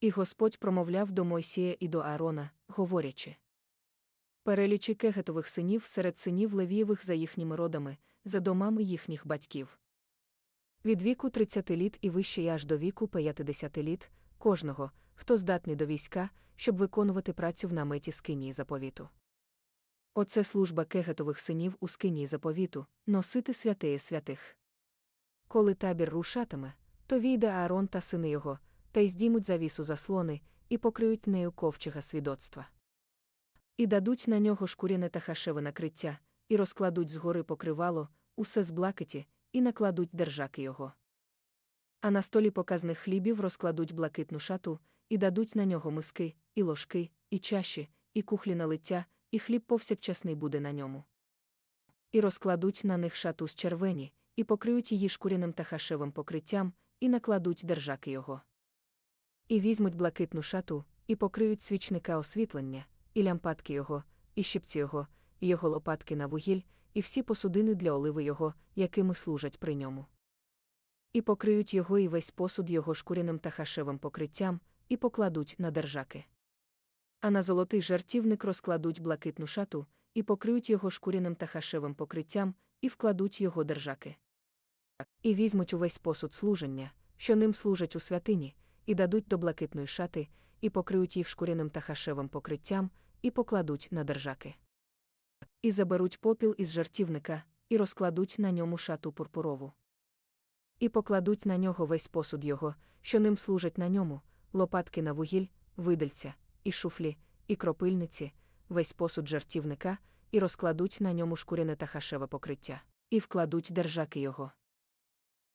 І Господь промовляв до Мойсія і до Аарона, говорячи. Перелічі кегетових синів серед синів Левієвих за їхніми родами, за домами їхніх батьків. Від віку 30 літ і вище аж до віку 50 літ, кожного, хто здатний до війська, щоб виконувати працю в наметі скинії заповіту. Оце служба кегетових синів у скинії заповіту, носити святеє святих. Коли табір рушатиме, то війде Аарон та сини його, та й здіймуть завісу заслони, і покриють нею ковчега свідоцтва. І дадуть на нього шкуряне та хашеве накриття, і розкладуть згори покривало, усе з блакиті, і накладуть держаки його. А на столі показних хлібів розкладуть блакитну шату, і дадуть на нього миски, і ложки, і чаші, і кухлі на лиття, і хліб повсякчасний буде на ньому. І розкладуть на них шату з червені, і покриють її шкуряним та хашевим покриттям, і накладуть держаки його. І візьмуть блакитну шату, і покриють свічника освітлення, і лямпадки його, і щипці його, і його лопатки на вугіль, і всі посудини для оливи його, якими служать при ньому. І покриють його і весь посуд його шкуряним та хашевим покриттям, і покладуть на держаки. А на золотий жартівник розкладуть блакитну шату, і покриють його шкуряним та хашевим покриттям, і вкладуть його держаки. І візьмуть увесь посуд служення, що ним служать у святині, і дадуть до блакитної шати, і покриють їх шкуряним та хашевим покриттям, і покладуть на держаки. І заберуть попіл із жартівника, і розкладуть на ньому шату пурпурову. І покладуть на нього весь посуд його, що ним служать на ньому, лопатки на вугіль, видальця, і шуфлі, і кропильниці, весь посуд жартівника, і розкладуть на ньому шкуряне та хашеве покриття, і вкладуть держаки його.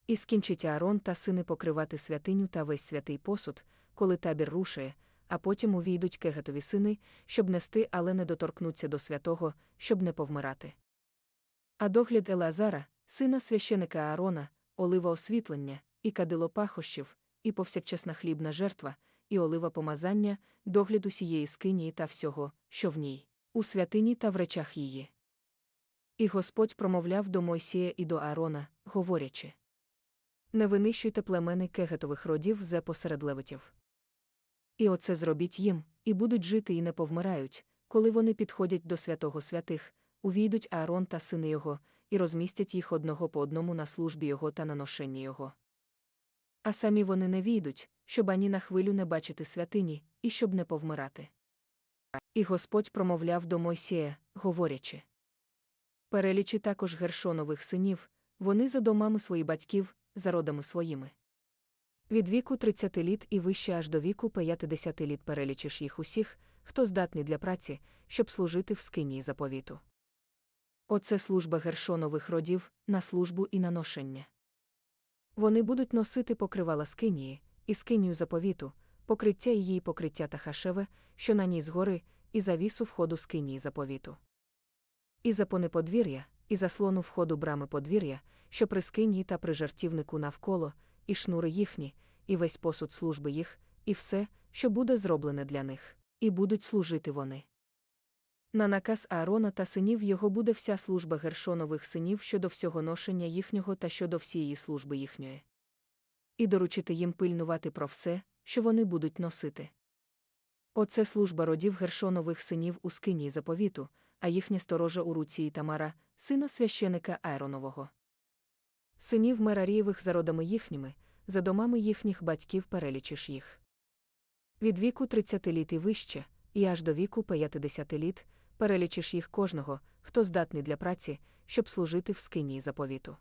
І скінчить Аарон та сини покривати святиню та весь святий посуд, коли табір рушає, а потім увійдуть кегатові сини, щоб нести, але не доторкнуться до святого, щоб не повмирати. А догляд Елазара, сина священика Аарона, олива освітлення, і кадило пахощів, і повсякчасна хлібна жертва, і олива помазання, догляд усієї скинії та всього, що в ній, у святині та в речах її. І Господь промовляв до Мойсія і до Аарона, говорячи Не винищуйте племени кегетових родів зе посеред левитів. І оце зробіть їм, і будуть жити і не повмирають, коли вони підходять до святого святих, увійдуть Аарон та сини його, і розмістять їх одного по одному на службі його та на ношенні його. А самі вони не війдуть, щоб ані на хвилю не бачити святині, і щоб не повмирати. І Господь промовляв до Мойсія, говорячи Перелічі також гершонових синів, вони за домами своїх батьків, за родами своїми. Від віку 30 літ і вище аж до віку 50 літ перелічиш їх усіх, хто здатний для праці, щоб служити в скинії заповіту. Оце служба гершонових родів, на службу і на ношення. Вони будуть носити покривала скинії, і скинію заповіту, покриття її покриття та хашеве, що на ній згори, і завісу входу скинії заповіту. І запони подвір'я, і заслону входу брами подвір'я, що при скинії та при жартівнику навколо, і шнури їхні, і весь посуд служби їх, і все, що буде зроблене для них, і будуть служити вони. На наказ Аарона та синів його буде вся служба гершонових синів щодо всього ношення їхнього та щодо всієї служби їхньої. І доручити їм пильнувати про все, що вони будуть носити. Оце служба родів гершонових синів у скині заповіту, а їхня сторожа у руці Ітамара, сина священика Айронового. Синів Мерарієвих за родами їхніми, за домами їхніх батьків перелічиш їх. Від віку 30 літ і вище, і аж до віку 50 літ, перелічиш їх кожного, хто здатний для праці, щоб служити в скинії заповіту.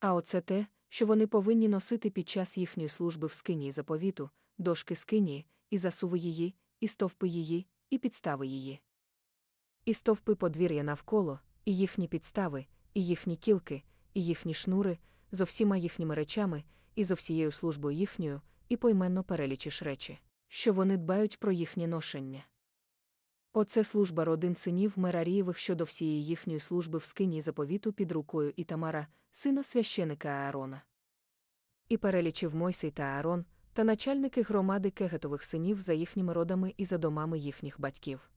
А оце те, що вони повинні носити під час їхньої служби в скинії заповіту, дошки скинії, і засуви її, і стовпи її, і підстави її. І стовпи подвір'я навколо, і їхні підстави, і їхні кілки, і їхні шнури, зо всіма їхніми речами, і зо всією службою їхньою, і пойменно перелічиш речі, що вони дбають про їхнє ношення. Оце служба родин синів Мерарієвих щодо всієї їхньої служби в скині заповіту під рукою Ітамара, сина священика Аарона. І перелічив Мойсей та Аарон, та начальники громади кегетових синів за їхніми родами і за домами їхніх батьків.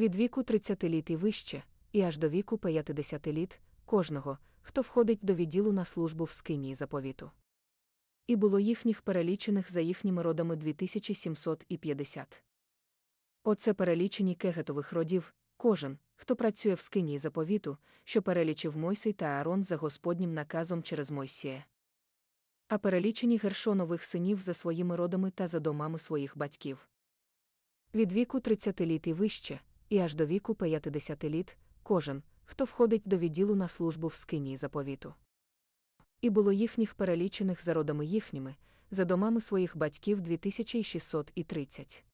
Від віку 30 літ і вище, і аж до віку 50 літ, кожного, хто входить до відділу на службу в скинії заповіту. І було їхніх перелічених за їхніми родами 2750. Оце перелічені кегетових родів, кожен, хто працює в скині заповіту, що перелічив Мойсей та Аарон за Господнім наказом через Мойсія. А перелічені Гершонових синів за своїми родами та за домами своїх батьків. Від віку 30 літ і вище, і аж до віку 50 літ, кожен, хто входить до відділу на службу в скині заповіту. І було їхніх перелічених за родами їхніми, за домами своїх батьків 2630.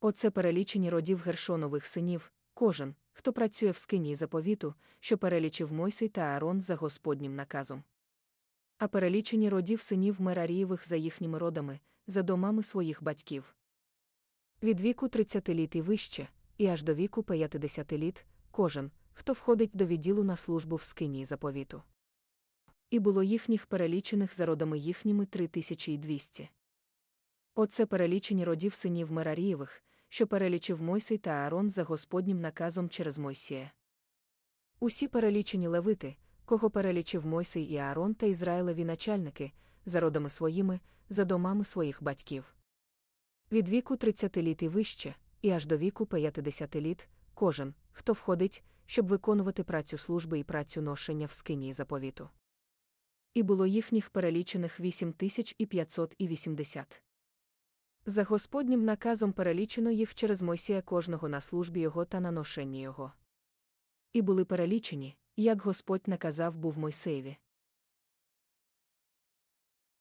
Оце перелічені родів Гершонових синів, кожен, хто працює в скині заповіту, що перелічив Мойсей та Аарон за Господнім наказом. А перелічені родів синів Мерарієвих за їхніми родами, за домами своїх батьків. Від віку 30 літ і вище, і аж до віку 50 літ, кожен, хто входить до відділу на службу в скині заповіту. І було їхніх перелічених за родами їхніми 3200. Оце перелічені родів синів Мерарієвих, що перелічив Мойсей та Аарон за Господнім наказом через Мойсія. Усі перелічені левити, кого перелічив Мойсей і Аарон та Ізраїлеві начальники, за родами своїми, за домами своїх батьків. Від віку 30 літ і вище, і аж до віку 50 літ, кожен, хто входить, щоб виконувати працю служби і працю ношення в скині заповіту. І було їхніх перелічених 8580. За Господнім наказом перелічено їх через Мойсія кожного на службі його та на ношенні його. І були перелічені, як Господь наказав був Мойсеєві.